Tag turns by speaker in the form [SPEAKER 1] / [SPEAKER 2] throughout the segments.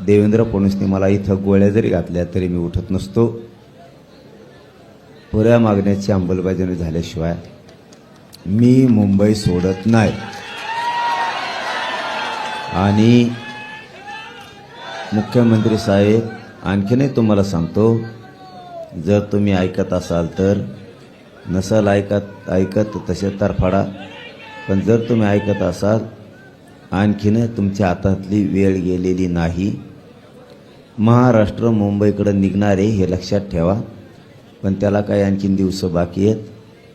[SPEAKER 1] देवेंद्र फडणवीसने मला इथं गोळ्या जरी घातल्या तरी मी उठत नसतो. पुऱ्या मागण्याची अंमलबजावणी झाल्याशिवाय मी मुंबई सोडत नाही. आणि मुख्यमंत्री साहेब आणखीनही तुम्हाला सांगतो जर तुम्ही ऐकत असाल तर नसाल ऐकत ऐकत तसे तर फाडा. पण जर तुम्ही ऐकत असाल आणखीन तुमच्या हातातली वेळ गेलेली नाही. महाराष्ट्र मुंबईकडं निघणारे हे लक्षात ठेवा. पण त्याला काही आणखीन दिवस बाकी आहेत.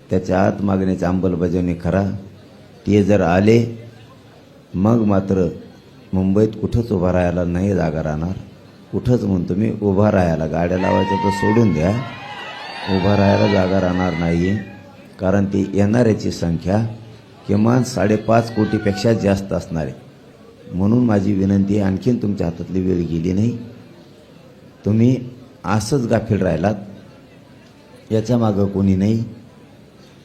[SPEAKER 1] त्याच्या आत मागण्याची अंमलबजावणी करा. ते जर आले मग मात्र मुंबईत कुठंच उभा राहायला नाही जागा राहणार. कुठंच म्हणतो मी उभा राहायला गाड्या लावायचं तर सोडून द्या. उभा राहायला जागा राहणार नाही कारण ती येणाऱ्याची संख्या किमान साडेपाच कोटीपेक्षा जास्त असणार आहे. म्हणून माझी विनंती आहे आणखीन तुमच्या हातातली वेळ गेली नाही. तुम्ही असंच गाफील राहिलात. याच्या मागं कोणी नाही.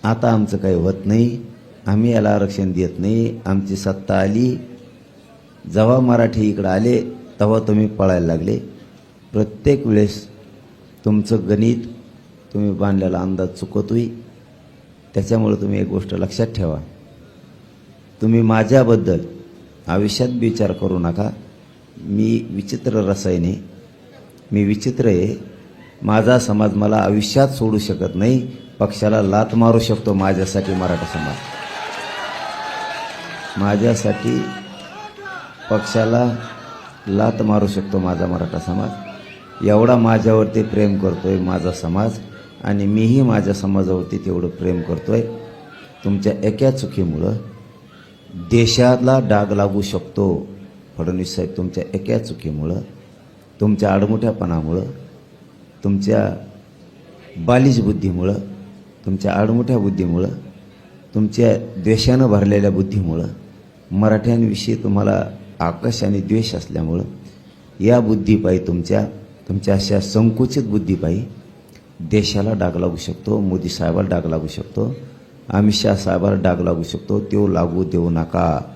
[SPEAKER 1] आता आमचं काही होत नाही. आम्ही याला आरक्षण देत नाही. आमची सत्ता आली. जेव्हा मराठी इकडं आले तेव्हा तुम्ही पळायला लागले. प्रत्येक वेळेस तुमचं गणित तुम्ही बांधलेला अंदाज चुकतोय. त्याच्यामुळे तुम्ही एक गोष्ट लक्षात ठेवा. तुम्ही माझ्याबद्दल आयुष्यात विचार करू नका. मी विचित्र रसायने मी विचित्र आहे. माझा समाज मला आयुष्यात सोडू शकत नाही. पक्षाला लात मारू शकतो माझ्यासाठी मराठा समाज. माझ्यासाठी पक्षाला लात मारू शकतो माझा मराठा समाज. एवढा माझ्यावरती प्रेम करतो आहे माझा समाज आणि मीही माझ्या समाजावरती तेवढं प्रेम करतो आहे तुमच्या एका चुकीमुळं देशाला डाग लागू शकतो. फडणवीस साहेब तुमच्या एका चुकीमुळं तुमच्या आडमुठ्यापणामुळं तुमच्या बालिश बुद्धीमुळं तुमच्या आडमुठ्या बुद्धीमुळं तुमच्या द्वेषानं भरलेल्या बुद्धीमुळं मराठ्यांविषयी तुम्हाला आकाश आणि द्वेष असल्यामुळं या बुद्धीपायी तुमच्या तुमच्या अशा संकुचित बुद्धीपायी देशाला डाग लागू शकतो मोदी साहेबाला डाग लागू शकतो. आम्ही शासाहेबाला डाग लागू शकतो. तो लागू देऊ नका.